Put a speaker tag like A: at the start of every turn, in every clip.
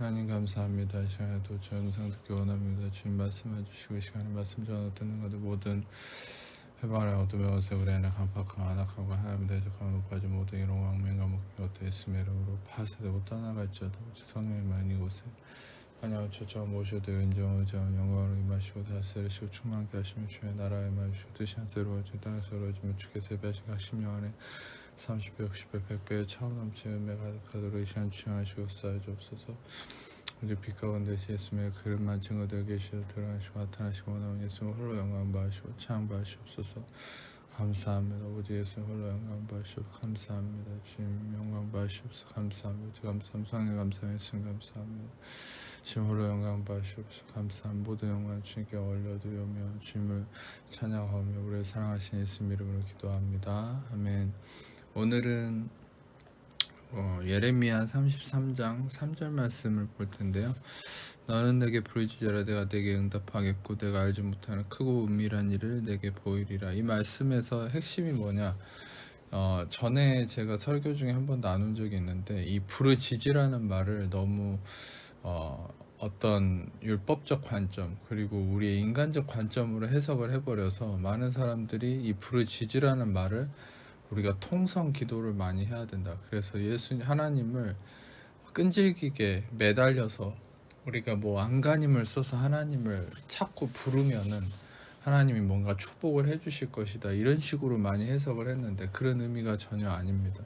A: 하나님 감사합니다. 이 시간에도 전상 듣기 원합니다. 주님 말씀해 주시고 이 시간에 말씀 전하 듣는 것들 모든 해방을 어둠에 어세 우리 안에 간파하고 안악하고 하나님 대적하고 높아지 모든 이런 왕명과 목표 어때 있음의 이름으로 파쇄되고 떠나갈지어다 성령의 많이 곳에 하나님 초청 모셔도 은정 의정 영광으로 임하시고 다스리시고 충만케 하시며 주의 나라에 임하시고 뜻이 한 새로워지 땅에서 이루어지며 주께서 예배하신 각 십년 안에 30배, 60배, 100배의 차원 넘치는 은혜 가득하도록 이 시간 주장하시고 쌓여주옵소서. 우리 빛 가운데 예수님의 그릇만 증거되어 계시어 드러나시고 나타나시고 원하는 예수님 홀로 영광 받으시고 찬양 받으시옵소서. 감사합니다. 아버지 예수님 홀로 영광 받으시옵소서 감사합니다. 주님 영광 받으시옵소서. 감사합니다. 감사합니다 감사합니다 예수님 감사합니다. 주님 홀로 영광 받으시옵소서. 감사합니다. 모든 영광 주님께 올려드리며 주님을 찬양하며 우리를 사랑하신 예수님 이름으로 기도합니다. 아멘 오늘은 어, 예레미야 33장 3절 말씀을 볼 텐데요. 너는 내게 부르짖으라 내가 내게 응답하겠고 내가 알지 못하는 크고 은밀한 일을 내게 보이리라. 이 말씀에서 핵심이 뭐냐? 어, 전에 제가 설교 중에 한 번 나눈 적이 있는데 이 부르짖으라는 말을 너무 어, 어떤 율법적 관점 그리고 우리의 인간적 관점으로 해석을 해버려서 많은 사람들이 이 부르짖으라는 말을 우리가 통성 기도를 많이 해야 된다. 그래서 예수 하나님을 끈질기게 매달려서 우리가 뭐 안간힘을 써서 하나님을 찾고 부르면은 하나님이 뭔가 축복을 해주실 것이다. 이런 식으로 많이 해석을 했는데 그런 의미가 전혀 아닙니다.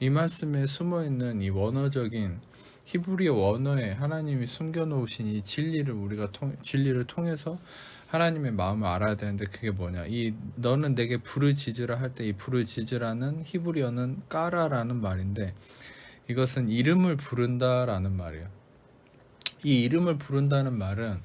A: 이 말씀에 숨어 있는 이 원어적인 히브리어 원어에 하나님이 숨겨놓으신 이 진리를 우리가 통, 진리를 통해서 하나님의 마음을 알아야 되는데 그게 뭐냐? 이 너는 내게 부르짖으라 할 때 이 부르짖으라는 히브리어는 까라라는 말인데 이것은 이름을 부른다라는 말이에요. 이 이름을 부른다는 말은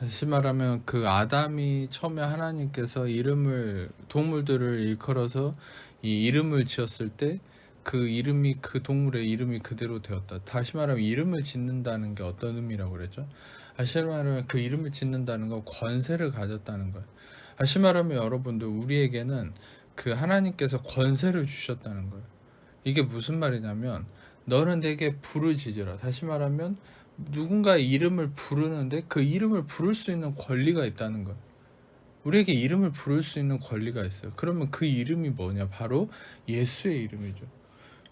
A: 다시 말하면 그 아담이 처음에 하나님께서 이름을 동물들을 일컬어서 이 이름을 지었을 때 그 이름이 그 동물의 이름이 그대로 되었다. 다시 말하면 이름을 짓는다는 게 어떤 의미라고 그랬죠? 다시 말하면 그 이름을 짓는다는 건 권세를 가졌다는 거예요. 다시 말하면 여러분들 우리에게는 그 하나님께서 권세를 주셨다는 거예요. 이게 무슨 말이냐면 너는 내게 부르짖으라. 다시 말하면 누군가의 이름을 부르는데 그 이름을 부를 수 있는 권리가 있다는 거예요. 우리에게 이름을 부를 수 있는 권리가 있어요. 그러면 그 이름이 뭐냐? 바로 예수의 이름이죠.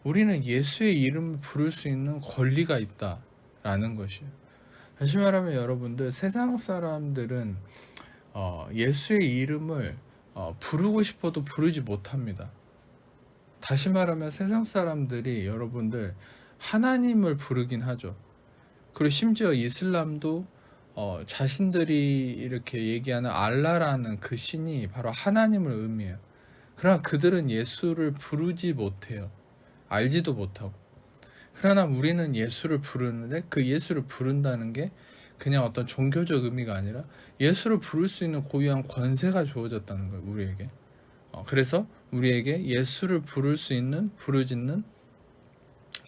A: 우리는 예수의 이름을 부를 수 있는 권리가 있다라는 것이에요. 다시 말하면 여러분들 세상 사람들은 어, 예수의 이름을 어, 부르고 싶어도 부르지 못합니다. 다시 말하면 세상 사람들이 여러분들 하나님을 부르긴 하죠. 그리고 심지어 이슬람도 어, 자신들이 이렇게 얘기하는 알라라는 그 신이 바로 하나님을 의미해요. 그러나 그들은 예수를 부르지 못해요. 알지도 못하고. 그러나 우리는 예수를 부르는데 그 예수를 부른다는 게 그냥 어떤 종교적 의미가 아니라 예수를 부를 수 있는 고유한 권세가 주어졌다는 거예요, 우리에게. 어, 그래서 우리에게 예수를 부를 수 있는 부르짖는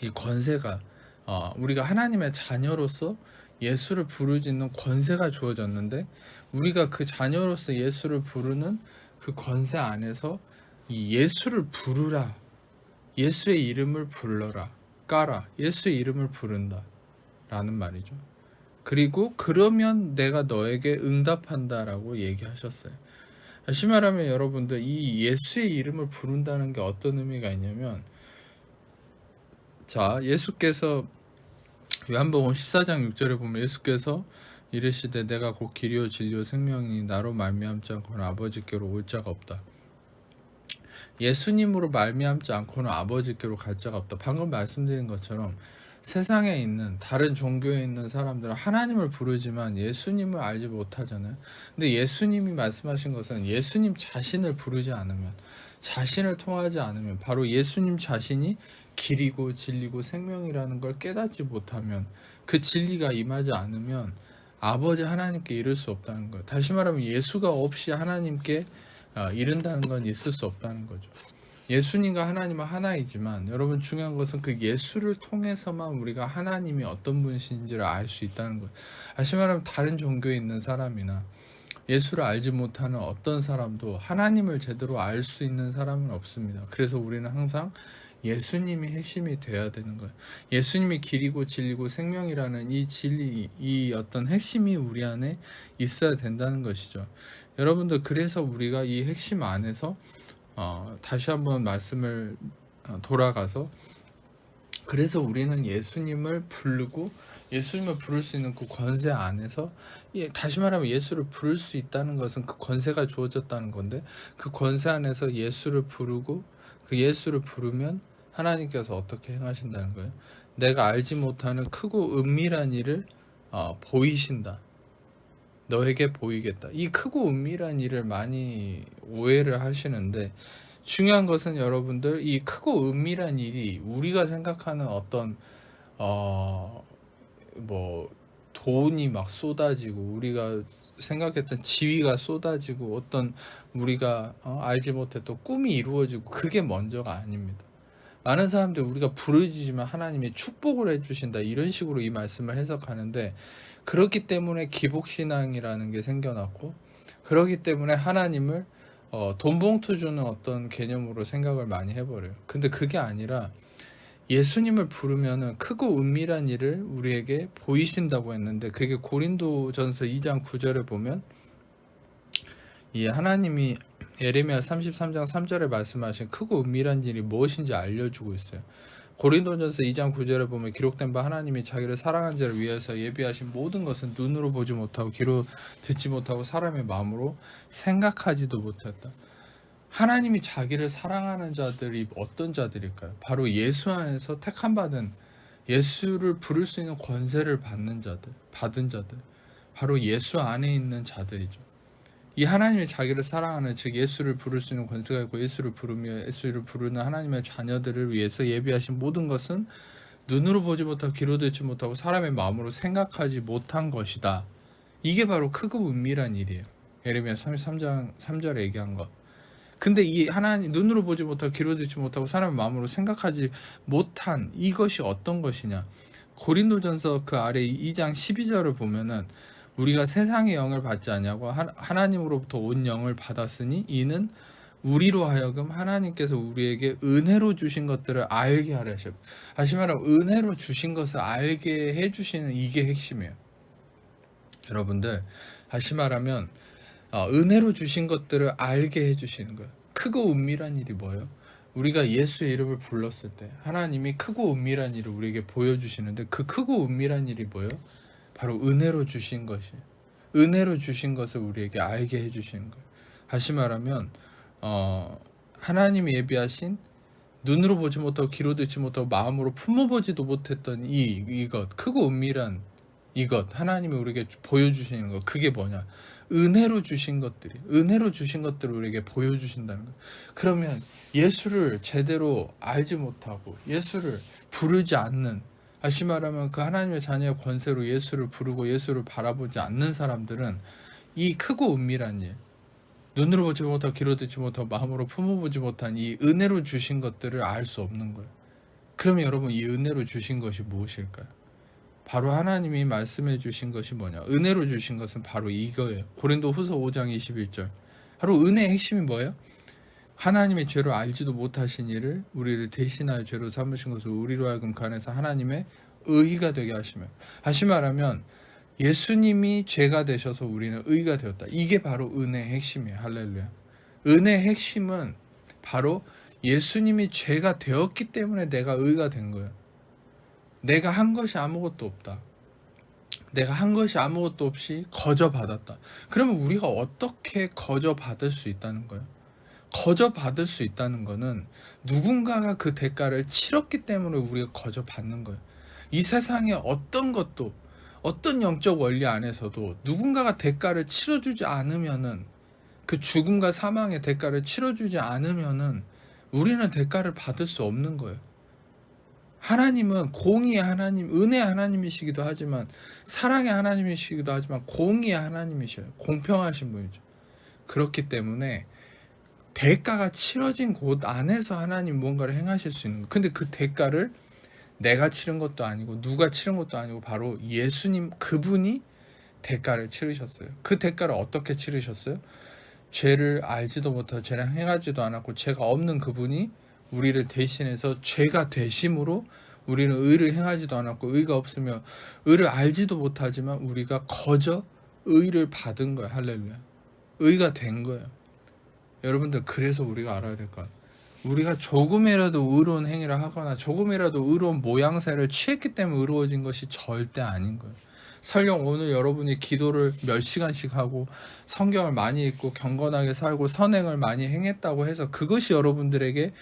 A: 이 권세가 어, 우리가 하나님의 자녀로서 예수를 부르짖는 권세가 주어졌는데 우리가 그 자녀로서 예수를 부르는 그 권세 안에서 이 예수를 부르라 예수의 이름을 불러라 까라 예수의 이름을 부른다. 라는 말이죠. 그리고 그러면 내가 너에게 응답한다 라고 얘기하셨어요. 다시 말하면 여러분들 이 예수의 이름을 부른다는 게 어떤 의미가 있냐면 자 예수께서 요한복음 14장 6절에 보면 예수께서 이르시되 내가 곧 길이요 진리요 생명이니 나로 말미암지 않고는 아버지께로 올 자가 없다. 예수님으로 말미암지 않고는 아버지께로 갈 자가 없다. 방금 말씀드린 것처럼 세상에 있는 다른 종교에 있는 사람들은 하나님을 부르지만 예수님을 알지 못하잖아요. 근데 예수님이 말씀하신 것은 예수님 자신을 부르지 않으면 자신을 통하지 않으면 바로 예수님 자신이 길이고 진리고 생명이라는 걸 깨닫지 못하면 그 진리가 임하지 않으면 아버지 하나님께 이를 수 없다는 거예요. 다시 말하면 예수가 없이 하나님께 아, 이른다는 건 있을 수 없다는 거죠. 예수님과 하나님은 하나이지만 여러분 중요한 것은 그 예수를 통해서만 우리가 하나님이 어떤 분이신지를 알 수 있다는 거예요. 다시 말하면 다른 종교에 있는 사람이나 예수를 알지 못하는 어떤 사람도 하나님을 제대로 알 수 있는 사람은 없습니다. 그래서 우리는 항상 예수님이 핵심이 돼야 되는 거예요. 예수님이 길이고 진리고 생명이라는 이 진리, 이 어떤 핵심이 우리 안에 있어야 된다는 것이죠. 여러분들 그래서 우리가 이 핵심 안에서 어, 다시 한번 말씀을 어, 돌아가서 그래서 우리는 예수님을 부르고 예수님을 부를 수 있는 그 권세 안에서 예, 다시 말하면 예수를 부를 수 있다는 것은 그 권세가 주어졌다는 건데 그 권세 안에서 예수를 부르고 그 예수를 부르면 하나님께서 어떻게 행하신다는 거예요? 내가 알지 못하는 크고 은밀한 일을 어, 보이신다. 너에게 보이겠다. 이 크고 은밀한 일을 많이 오해를 하시는데 중요한 것은 여러분들 이 크고 은밀한 일이 우리가 생각하는 어떤 어뭐 돈이 막 쏟아지고 우리가 생각했던 지위가 쏟아지고 어떤 우리가 어, 알지 못했던 꿈이 이루어지고 그게 먼저가 아닙니다. 많은 사람들 우리가 부르짖으면 하나님이 축복을 해주신다 이런 식으로 이 말씀을 해석하는데 그렇기 때문에 기복신앙이라는 게 생겨났고 그렇기 때문에 하나님을 어, 돈 봉투 주는 어떤 개념으로 생각을 많이 해버려요. 근데 그게 아니라 예수님을 부르면은 크고 은밀한 일을 우리에게 보이신다고 했는데 그게 고린도전서 2장 9절에 보면 이 하나님이 예레미야 33장 3절에 말씀하신 크고 은밀한 일이 무엇인지 알려주고 있어요. 고린도전서 2장 9절에 보면 기록된 바 하나님이 자기를 사랑한 자를 위해서 예비하신 모든 것은 눈으로 보지 못하고 귀로 듣지 못하고 사람의 마음으로 생각하지도 못했다. 하나님이 자기를 사랑하는 자들이 어떤 자들일까요? 바로 예수 안에서 택함 받은 예수를 부를 수 있는 권세를 받는 자들, 받은 자들. 바로 예수 안에 있는 자들이죠. 이 하나님이 자기를 사랑하는 즉 예수를 부를 수 있는 권세가 있고 예수를 부르며 예수를 부르는 하나님의 자녀들을 위해서 예비하신 모든 것은 눈으로 보지 못하고 귀로 듣지 못하고 사람의 마음으로 생각하지 못한 것이다. 이게 바로 크고 은밀한 일이에요. 예레미야 33장 3절에 얘기한 것. 근데 이 하나님 눈으로 보지 못하고 귀로 듣지 못하고 사람의 마음으로 생각하지 못한 이것이 어떤 것이냐? 고린도전서 그 아래 2장 12절을 보면은 우리가 세상의 영을 받지 않냐고 하나님으로부터 온 영을 받았으니 이는 우리로 하여금 하나님께서 우리에게 은혜로 주신 것들을 알게 하려 하셔. 다시 말하면 은혜로 주신 것을 알게 해 주시는 이게 핵심이에요. 여러분들 다시 말하면 어, 은혜로 주신 것들을 알게 해 주시는 거예요. 크고 은밀한 일이 뭐예요? 우리가 예수의 이름을 불렀을 때 하나님이 크고 은밀한 일을 우리에게 보여주시는데 그 크고 은밀한 일이 뭐예요? 바로 은혜로 주신 것이 은혜로 주신 것을 우리에게 알게 해주시는 거예요. 다시 말하면 어, 하나님이 예비하신 눈으로 보지 못하고 귀로 듣지 못하고 마음으로 품어보지도 못했던 이 이것 크고 은밀한 이것 하나님이 우리에게 보여주시는 것 그게 뭐냐 은혜로 주신 것들이 은혜로 주신 것들을 우리에게 보여주신다는 것 그러면 예수를 제대로 알지 못하고 예수를 부르지 않는 다시 말하면 그 하나님의 자녀의 권세로 예수를 부르고 예수를 바라보지 않는 사람들은 이 크고 은밀한 일, 눈으로 보지 못하고 귀로 듣지 못하고 마음으로 품어보지 못한 이 은혜로 주신 것들을 알 수 없는 거예요. 그러면 여러분 이 은혜로 주신 것이 무엇일까요? 바로 하나님이 말씀해 주신 것이 뭐냐? 은혜로 주신 것은 바로 이거예요. 고린도 후서 5장 21절. 바로 은혜의 핵심이 뭐예요? 하나님의 죄로 알지도 못하신 일을 우리를 대신하여 죄로 삼으신 것을 우리로 하여금 간해서 하나님의 의가 되게 하시며 다시 말하면 예수님이 죄가 되셔서 우리는 의가 되었다. 이게 바로 은혜의 핵심이에요. 할렐루야. 은혜의 핵심은 바로 예수님이 죄가 되었기 때문에 내가 의가 된 거예요. 내가 한 것이 아무것도 없다. 내가 한 것이 아무것도 없이 거저 받았다. 그러면 우리가 어떻게 거저 받을 수 있다는 거예요? 거저 받을 수 있다는 거는 누군가가 그 대가를 치렀기 때문에 우리가 거저 받는 거예요. 이 세상에 어떤 것도 어떤 영적 원리 안에서도 누군가가 대가를 치러주지 않으면은 그 죽음과 사망의 대가를 치러주지 않으면은 우리는 대가를 받을 수 없는 거예요. 하나님은 공의의 하나님, 은혜의 하나님이시기도 하지만 사랑의 하나님이시기도 하지만 공의의 하나님이셔요. 공평하신 분이죠. 그렇기 때문에 대가가 치러진 곳 안에서 하나님 무언가를 행하실 수 있는 거. 근데 그 대가를 내가 치른 것도 아니고 누가 치른 것도 아니고 바로 예수님 그분이 대가를 치르셨어요. 그 대가를 어떻게 치르셨어요? 죄를 알지도 못하고 죄를 행하지도 않았고 죄가 없는 그분이 우리를 대신해서 죄가 되심으로 우리는 의를 행하지도 않았고 의가 없으며 의를 알지도 못하지만 우리가 거저 의를 받은 거야 할렐루야 의가 된 거예요 여러분들 그래서 우리가 알아야 될 것. 우리가 조금이라도 의로운 행위를 하거나 조금이라도 의로운 모양새를 취했기 때문에 의로워진 것이 절대 아닌 거예요. 설령 오늘 여러분이 기도를 몇 시간씩 하고 성경을 많이 읽고 경건하게 살고 선행을 많이 행했다고 해서 그것이 여러분들에게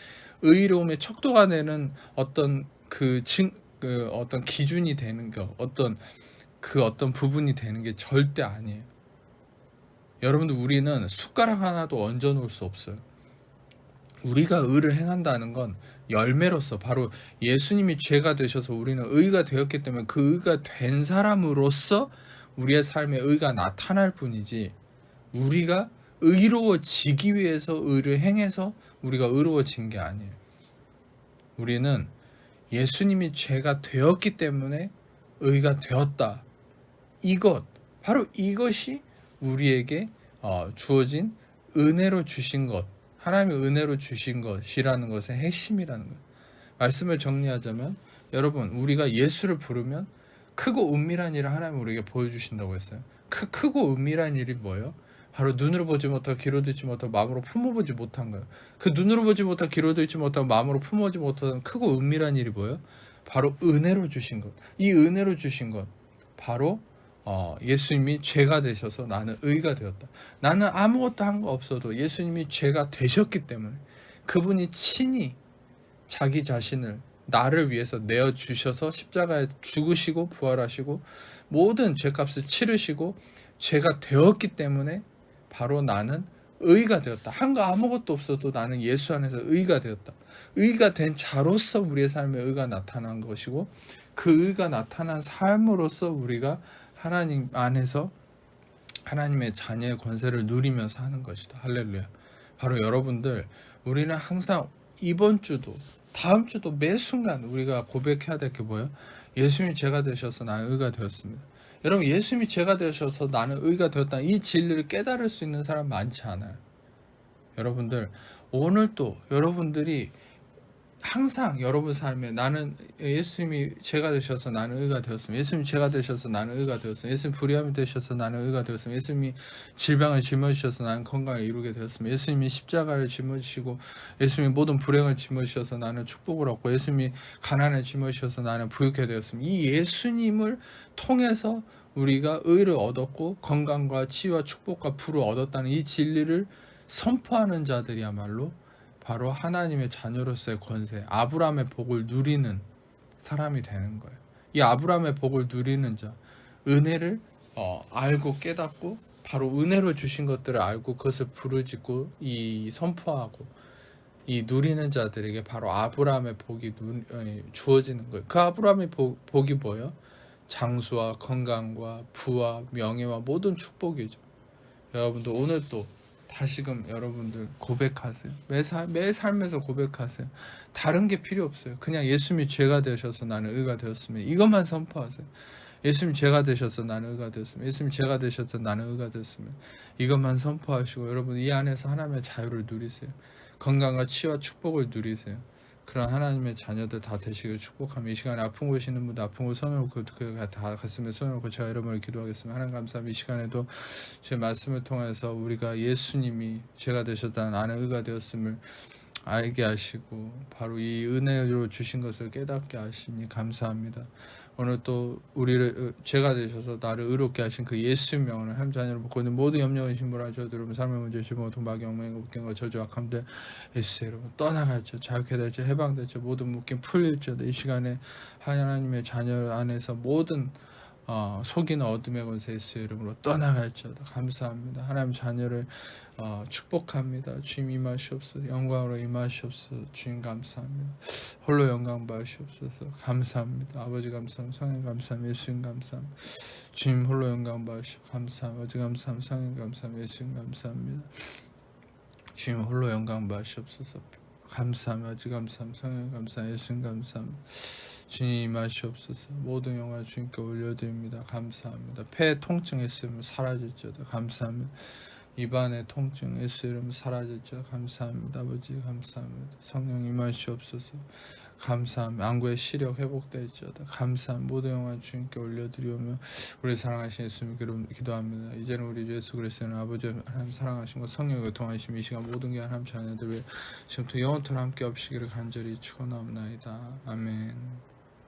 A: 의로움의 척도가 되는 어떤 그, 증, 그 어떤 기준이 되는 거 어떤 그 어떤 부분이 되는 게 절대 아니에요. 여러분들 우리는 숟가락 하나도 얹어 놓을 수 없어요. 우리가 의를 행한다는 건 열매로서 바로 예수님이 죄가 되셔서 우리는 의가 되었기 때문에 그 의가 된 사람으로서 우리의 삶에 의가 나타날 뿐이지 우리가 의로워지기 위해서 의를 행해서 우리가 의로워진 게 아니에요. 우리는 예수님이 죄가 되었기 때문에 의가 되었다. 이것 바로 이것이 우리에게 어, 주어진 은혜로 주신 것, 하나님의 은혜로 주신 것이라는 것의 핵심이라는 것. 말씀을 정리하자면 여러분 우리가 예수를 부르면 크고 은밀한 일을 하나님 우리에게 보여주신다고 했어요. 크, 크고 은밀한 일이 뭐예요? 바로 눈으로 보지 못하고 귀로 듣지 못하고 마음으로 품어보지 못한 거예요. 그 눈으로 보지 못하고 귀로 듣지 못하고 마음으로 품어보지 못하는 크고 은밀한 일이 뭐예요? 바로 은혜로 주신 것. 이 은혜로 주신 것. 바로 어, 예수님이 죄가 되셔서 나는 의가 되었다. 나는 아무것도 한 거 없어도 예수님이 죄가 되셨기 때문에 그분이 친히 자기 자신을 나를 위해서 내어 주셔서 십자가에 죽으시고 부활하시고 모든 죄값을 치르시고 죄가 되었기 때문에 바로 나는 의가 되었다. 한 거 아무것도 없어도 나는 예수 안에서 의가 되었다. 의가 된 자로서 우리의 삶에 의가 나타난 것이고 그 의가 나타난 삶으로서 우리가 하나님 안에서 하나님의 자녀의 권세를 누리면서 하는 것이다. 할렐루야. 바로 여러분들 우리는 항상 이번 주도 다음 주도 매 순간 우리가 고백해야 될 게 뭐예요? 예수님이 제가 되셔서 나는 의가 되었습니다. 여러분 예수님이 제가 되셔서 나는 의가 되었다 이 진리를 깨달을 수 있는 사람 많지 않아요. 여러분들 오늘 또 여러분들이 항상 여러분 삶에 나는 예수님이 제가 되셔서 나는 의가 되었습니다. 예수님이 제가 되셔서 나는 의가 되었습니다. 예수님 불의함이 되셔서 나는 의가 되었습니다. 예수님이 질병을 짊어지셔서 나는 건강을 이루게 되었습니다. 예수님이 십자가를 짊어지시고 예수님이 모든 불행을 짊어지셔서 나는 축복을 얻고 예수님이 가난을 짊어지셔서 나는 부유케 되었습니다. 이 예수님을 통해서 우리가 의를 얻었고 건강과 치유와 축복과 부를 얻었다는 이 진리를 선포하는 자들이야말로 바로 하나님의 자녀로서의 권세, 아브라함의 복을 누리는 사람이 되는 거예요. 이 아브라함의 복을 누리는 자, 은혜를 어, 알고 깨닫고 바로 은혜로 주신 것들을 알고 그것을 부르짖고 이 선포하고 이 누리는 자들에게 바로 아브라함의 복이 누, 어, 주어지는 거예요. 그 아브라함의 복, 복이 뭐예요? 장수와 건강과 부와 명예와 모든 축복이죠. 여러분들 오늘 또 다시금 여러분들 고백하세요. 매, 사, 매 삶에서 고백하세요. 다른 게 필요 없어요. 그냥 예수님이 죄가 되셔서 나는 의가 되었으면 이것만 선포하세요. 예수님 죄가 되셔서 나는 의가 되었으면 예수님 죄가 되셔서 나는 의가 되었으면 이것만 선포하시고 여러분 이 안에서 하나님의 자유를 누리세요. 건강과 치유와 축복을 누리세요. 그런 하나님의 자녀들 다 되시길 축복하며 이 시간에 아픈 곳이 있는 분들 아픈 곳 손을 놓고 그다 가슴에 손을 놓고 제가 여러분을 기도하겠습니다. 하나님 감사합니다. 이 시간에도 제 말씀을 통해서 우리가 예수님이 죄가 되셨다는 아는 의가 되었음을 알게 하시고 바로 이 은혜로 주신 것을 깨닫게 하시니 감사합니다. 오늘 또 우리를 죄가 되셔서 나를 의롭게 하신 그 예수 명으로 하나님 자녀를 먹고 있는 모든 염려의 신부라 저도 여러분 삶의 문제 시모 동박이 엉망이 웃긴과 저주 악함들 예수 여러분 떠나갈죠. 자유케 될죠 해방될죠 모든 묶임 풀릴죠 이 시간에 하나님의 자녀 안에서 모든 어, 속이는 어둠의 권세 예수 이름으로 떠나갈지어다. 감사합니다. 하나님 자녀를 어, 축복합니다. 주님 임하시옵소서. 영광으로 임하시옵소서. 주님 감사합니다. 홀로 영광 받으시옵소서. 감사합니다. 아버지 감사합니다 성령 감사합니다 예수님 감사합니다 주님 홀로 영광 받으시오. 감사합니다. 아버지 감사합니다 성령 감사합니다 예수님 감사합니다. 주님 홀로 영광 받으시옵소서 감사합니다 아버지 감사합니다 성령 감사합니다 예수님 감사합니다 주님 임하시옵소서. 모든 영광 주님께 올려드립니다. 감사합니다. 폐 통증 있으면 사라질지어다. 감사합니다. 입안의 통증 예수 이름 사라졌죠 감사합니다. 아버지 감사합니다. 성령 임하시옵소서 감사합니다 안구의 시력 회복되었죠 감사합니다 모든 영광 주님께 올려드리오며 우리 사랑하신 예수님 기도- 기도합니다. 이제는 우리 주 예수 그리스도는 아버지 하나님 사랑하신 것 성령의 통하심 이 시간 모든 게 하나님 자녀들 위해 지금부터 영원토록 함께 없시기를 간절히 축원하옵나이다. 아멘